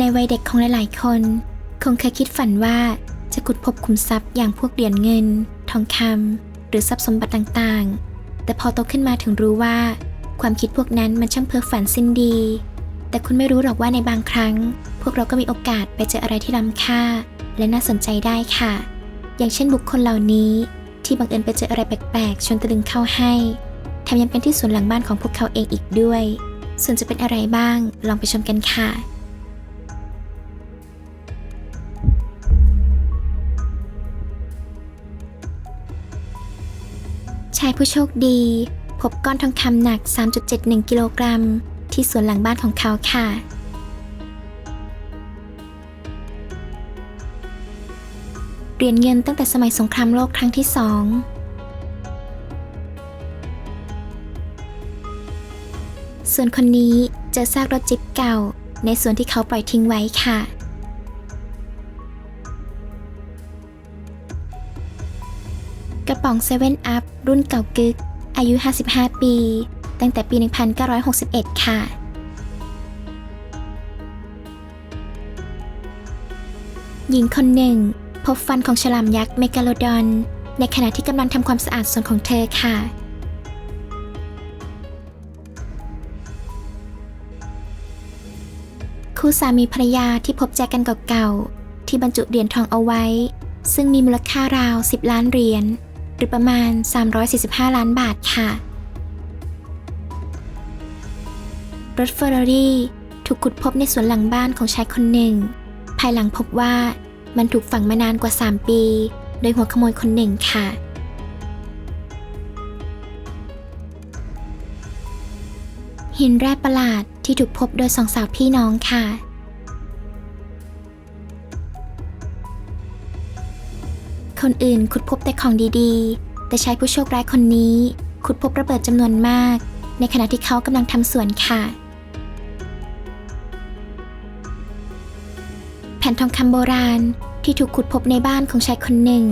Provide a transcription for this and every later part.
ในวัยเด็กของหลายๆ คน คงเคยคิดฝันว่าจะขุดพบขุมทรัพย์อย่างพวกเหรียญเงิน ทองคำหรือทรัพย์สมบัติต่างๆ แต่พอโตขึ้นมาถึงรู้ว่า ความคิดพวกนั้นมันช่างเพ้อฝันสิ้นดี แต่คุณไม่รู้หรอกว่าในบางครั้ง พวกเราก็มีโอกาสไปเจออะไรที่ล้ำค่า และน่าสนใจได้ค่ะ อย่างเช่นบุคคลเหล่านี้ ที่บังเอิญไปเจออะไรแปลกๆชวนตะลึงเข้าให้แถมยังเป็นที่สวนหลังบ้านของพวกเขาเองอีกด้วย ส่วนจะเป็นอะไรบ้าง ลองไปชมกันค่ะ ชายผู้โชคดี พบก้อนทองคำหนัก 3.71 กิโลกรัม ที่สวนหลังบ้านของเขาค่ะ เหรียญเงินตั้งแต่สมัยสงครามโลกครั้งที่สองส่วนคนนี้เจอซากรถจิ๊บเก่า ในส่วนที่เขาปล่อยทิ้งไว้ค่ะ กระป๋อง7 Up รุ่นเก่ากึก อายุ 55 ปี ตั้งแต่ปี 1961 ค่ะ หญิงคนหนึ่ง พบฟันของฉลามยักษ์เมกาโลดอน ในขณะที่กำลังทำความสะอาดส่วนของเธอค่ะ คู่สามีภรรยาที่พบแจกันเก่าๆที่บรรจุเหรียญทองเอาไว้ซึ่งมีมูลค่าราว 10 ล้านเหรียญ หรือประมาณ 345 ล้านบาทค่ะ รถเฟอร์รารี่ถูกขุดพบในสวนหลังบ้านของชายคนหนึ่ง ภายหลังพบว่ามันถูกฝังมานานกว่า 3 ปี โดยหัวขโมยคนหนึ่งค่ะ หินแร่ประหลาดที่ถูกพบโดยสองสาวพี่น้องค่ะ คนอื่นขุดพบแต่ของดีๆ แต่ชายผู้โชคร้ายคนนี้ ขุดพบระเบิดจำนวนมาก ในขณะที่เขากำลังทำสวนค่ะ แผ่นทองคำโบราณที่ถูกขุดพบในบ้านของชายคนหนึ่ง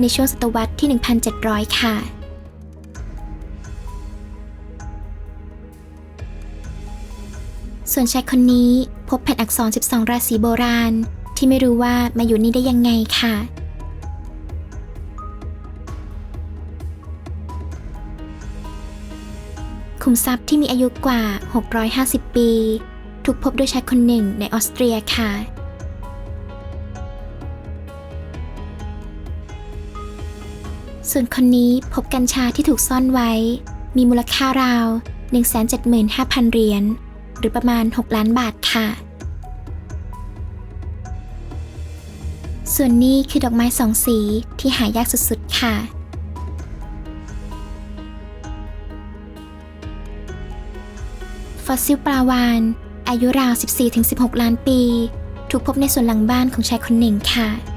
ในช่วงศตวรรษที่ 1,700 ค่ะ ส่วนชายคนนี้พบแผ่นอักษร 12 ราศีโบราณ ที่ไม่รู้ว่ามาอยู่นี่ได้ยังไงค่ะ ขุมทรัพย์ที่มีอายุกว่า 650 ปี ถูกพบโดยชายคนหนึ่งในออสเตรียค่ะ ส่วนคนนี้พบกัญชาที่ถูกซ่อนไว้ มีมูลค่าราว 175,000 เหรียญ หรือประมาณ 6 ล้านบาทค่ะ ส่วนนี้คือดอกไม้สองสีที่หายากสุดๆค่ะ อสซิลปลาวานอายุราว 14-16 ล้านปี ถูกพบในส่วนหลังบ้านของชายคนหนึ่งค่ะ